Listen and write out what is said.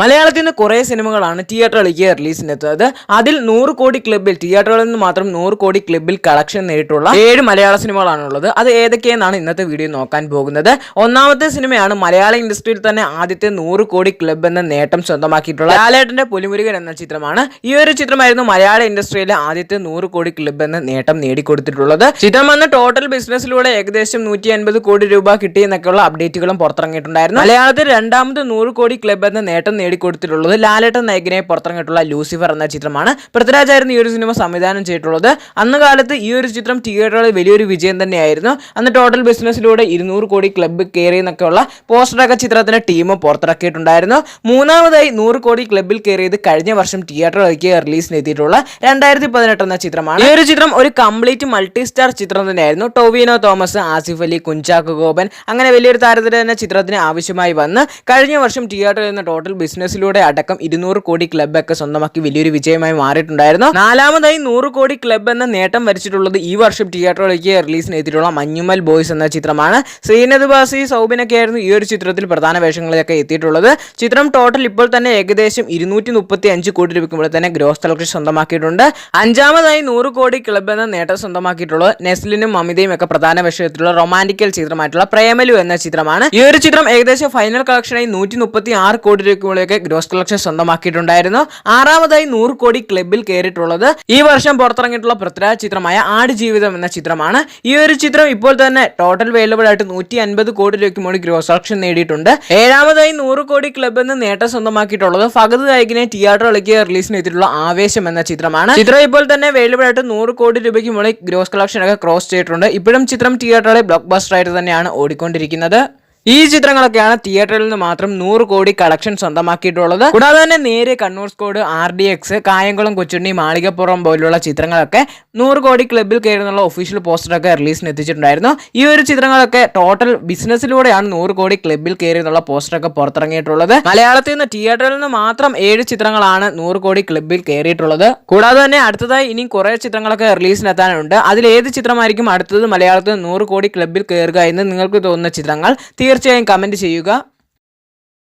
മലയാളത്തിൽ നിന്ന് കുറേ സിനിമകളാണ് തിയേറ്ററിലേക്ക് റിലീസിനെത്തുന്നത്. അതിൽ നൂറ് കോടി ക്ലബിൽ തിയേറ്ററുകളിൽ നിന്ന് മാത്രം നൂറ് കോടി ക്ലബിൽ കളക്ഷൻ നേരിട്ടുള്ള ഏഴ് മലയാള സിനിമകളാണുള്ളത്. അത് ഏതൊക്കെയെന്നാണ് ഇന്നത്തെ വീഡിയോ നോക്കാൻ പോകുന്നത്. ഒന്നാമത്തെ സിനിമയാണ് മലയാള ഇൻഡസ്ട്രിയിൽ തന്നെ ആദ്യത്തെ നൂറ് കോടി ക്ലബ് എന്ന നേട്ടം സ്വന്തമാക്കിയിട്ടുള്ള ലാലേട്ടന്റെ പുലിമുരുകൻ എന്ന ചിത്രമാണ്. ഈ ഒരു ചിത്രമായിരുന്നു മലയാള ഇൻഡസ്ട്രിയിലെ ആദ്യത്തെ നൂറ് കോടി ക്ലബ് എന്ന നേട്ടം നേടിക്കൊടുത്തിട്ടുള്ളത്. ചിത്രം വന്ന ടോട്ടൽ ബിസിനസ്സിലൂടെ ഏകദേശം നൂറ്റി അൻപത് കോടി രൂപ കിട്ടി എന്നൊക്കെയുള്ള അപ്ഡേറ്റുകളും പുറത്തിറങ്ങിയിട്ടുണ്ടായിരുന്നു. മലയാളത്തിൽ രണ്ടാമത് നൂറ് കോടി ക്ലബ് എന്ന നേട്ടം നേടിക്കൊടുത്തിട്ടുള്ളത്. ലാലേട്ടൻ നായകനെ പുറത്തിറങ്ങിയിട്ടുള്ള ലൂസിഫർ എന്ന ചിത്രമാണ്. പൃഥ്വിരാജ് ആയിരുന്നു ഈ ഒരു സിനിമ സംവിധാനം ചെയ്തിട്ടുള്ളത്. അന്ന് കാലത്ത് ഈ ഒരു ചിത്രം തിയേറ്ററുകളിൽ വലിയൊരു വിജയം തന്നെയായിരുന്നു. അന്ന് ടോട്ടൽ ബിസിനസ്സിലൂടെ ഇരുന്നൂറ് കോടി ക്ലബ്ബ് കയറി എന്നൊക്കെയുള്ള പോസ്റ്ററൊക്കെ ചിത്രത്തിന് ടീം പുറത്തിറക്കിയിട്ടുണ്ടായിരുന്നു. മൂന്നാമതായി നൂറ് കോടി ക്ലബ്ബിൽ കയറിയത് കഴിഞ്ഞ വർഷം തിയേറ്ററിലേക്ക് റിലീസിന് എത്തിയിട്ടുള്ള രണ്ടായിരത്തി പതിനെട്ട് എന്ന ചിത്രമാണ്. ഈ ഒരു ചിത്രം ഒരു കംപ്ലീറ്റ് മൾട്ടി സ്റ്റാർ ചിത്രം തന്നെയായിരുന്നു. ടോവിനോ തോമസ് ആസിഫ് അലി കുഞ്ചാക്കോ ഗോപൻ അങ്ങനെ വലിയൊരു താരത്തിൽ തന്നെ ചിത്രത്തിന് ആവശ്യമായി വന്ന് കഴിഞ്ഞ വർഷം തിയേറ്ററിൽ നിന്ന് ടോട്ടൽ ബിസിനസ്സിലൂടെ അടക്കം ഇരുന്നൂറ് കോടി ക്ലബ് ഒക്കെ സ്വന്തമാക്കി വലിയൊരു വിജയമായി മാറിയിട്ടുണ്ടായിരുന്നു. നാലാമതായി നൂറ് കോടി ക്ലബ് എന്ന നേട്ടം വരച്ചിട്ടുള്ളത് ഈ വർഷം തിയേറ്ററിലേക്ക് റിലീസിന് എത്തിയിട്ടുള്ള മഞ്ഞുമൽ ബോയ്സ് എന്ന ചിത്രമാണ്. ശ്രീനദ് ബാസി സൗബിനൊക്കെ ആയിരുന്നു ഈ ഒരു ചിത്രത്തിൽ പ്രധാന വേഷങ്ങളിലൊക്കെ എത്തിയിട്ടുള്ളത്. ചിത്രം ടോട്ടൽ ഇപ്പോൾ തന്നെ ഏകദേശം ഇരുന്നൂറ്റി മുപ്പത്തി അഞ്ച് കോടി രൂപയ്ക്കുമ്പോൾ തന്നെ ഗ്രോസ് കളക്ഷൻ സ്വന്തമാക്കിയിട്ടുണ്ട്. അഞ്ചാമതായി നൂറ് കോടി ക്ലബ് എന്ന നേട്ടം സ്വന്തമാക്കിയിട്ടുള്ളത് നെസ്ലിനും മമിതയും ഒക്കെ പ്രധാന വേഷത്തിലുള്ള റൊമാന്റിക്കൽ ചിത്രമായിട്ടുള്ള പ്രേമലു എന്ന ചിത്രമാണ്. ഈ ഒരു ചിത്രം ഏകദേശം ഫൈനൽ കളക്ഷനായി നൂറ്റി മുപ്പത്തി ആറ് കോടി രൂപയ്ക്കുള്ളിലേക്ക് ഗ്രോസ് കളക്ഷൻ സ്വന്തമാക്കിയിട്ടുണ്ടായിരുന്നു. ആറാമതായി നൂറ് കോടി ക്ലബിൽ കയറിയിട്ടുള്ളത് ഈ വർഷം പുറത്തിറങ്ങിയിട്ടുള്ള പൃഥ്വിരാജ് ചിത്രമായ ആട് ജീവിതം എന്ന ചിത്രമാണ്. ഈ ഒരു ചിത്രം ഇപ്പോൾ തന്നെ ടോട്ടൽ അവൈലബിൾ ആയിട്ട് നൂറ്റി അൻപത് കോടി രൂപയ്ക്ക് മുകളിൽ ഗ്രോസ് കളക്ഷൻ നേടിയിട്ടുണ്ട്. ഏഴാമതായി നൂറ് കോടി ക്ലബ് എന്ന് നേട്ടം സ്വന്തമാക്കിയിട്ടുള്ളത് ഫഗത് തിയേറ്റർ തിയേറ്ററിലേക്ക് റിലീസിന് എത്തിയിട്ടുള്ള ആവേശം എന്ന ചിത്രമാണ്. ചിത്രം ഇപ്പോൾ തന്നെ അവൈലബിൾ ആയിട്ട് നൂറ് കോടി രൂപയ്ക്ക് മുകളിൽ ഗ്രോസ് കളക്ഷൻ ഒക്കെ ക്രോസ് ചെയ്തിട്ടുണ്ട്. ഇപ്പോഴും ചിത്രം തിയേറ്ററിലെ ബ്ലോക്ക് ബസ്റ്റർ ആയിട്ട് തന്നെയാണ് ഓടിക്കൊണ്ടിരിക്കുന്നത്. ഈ ചിത്രങ്ങളൊക്കെയാണ് തിയേറ്ററിൽ നിന്ന് മാത്രം നൂറ് കോടി കളക്ഷൻ സ്വന്തമാക്കിയിട്ടുള്ളത്. കൂടാതെ തന്നെ നേരെ Kannur squad R D X Kayamkulam Kochunni Malikappuram പോലുള്ള ചിത്രങ്ങളൊക്കെ നൂറ് കോടി ക്ലബിൽ കയറുന്നുള്ള ഒഫീഷ്യൽ പോസ്റ്ററൊക്കെ റിലീസിന് എത്തിച്ചിട്ടുണ്ടായിരുന്നു. ഈ ഒരു ചിത്രങ്ങളൊക്കെ ടോട്ടൽ ബിസിനസ്സിലൂടെയാണ് നൂറ് കോടി ക്ലബിൽ കയറിയെന്നുള്ള പോസ്റ്ററൊക്കെ പുറത്തിറങ്ങിയിട്ടുള്ളത്. മലയാളത്തിൽ നിന്ന് തിയേറ്ററിൽ നിന്ന് മാത്രം ഏഴ് ചിത്രങ്ങളാണ് നൂറ് കോടി ക്ലബിൽ കയറിയിട്ടുള്ളത്. കൂടാതെ തന്നെ അടുത്തതായി ഇനി കുറേ ചിത്രങ്ങളൊക്കെ റിലീസിനെത്താനുണ്ട് അതിൽ ഏത് ചിത്രമായിരിക്കും അടുത്തത് മലയാളത്തിൽ നൂറ് കോടി ക്ലബിൽ കയറുക എന്ന് നിങ്ങൾക്ക് തോന്നുന്ന ചിത്രങ്ങൾ? തീർച്ചയായും കമന്റ് ചെയ്യുക.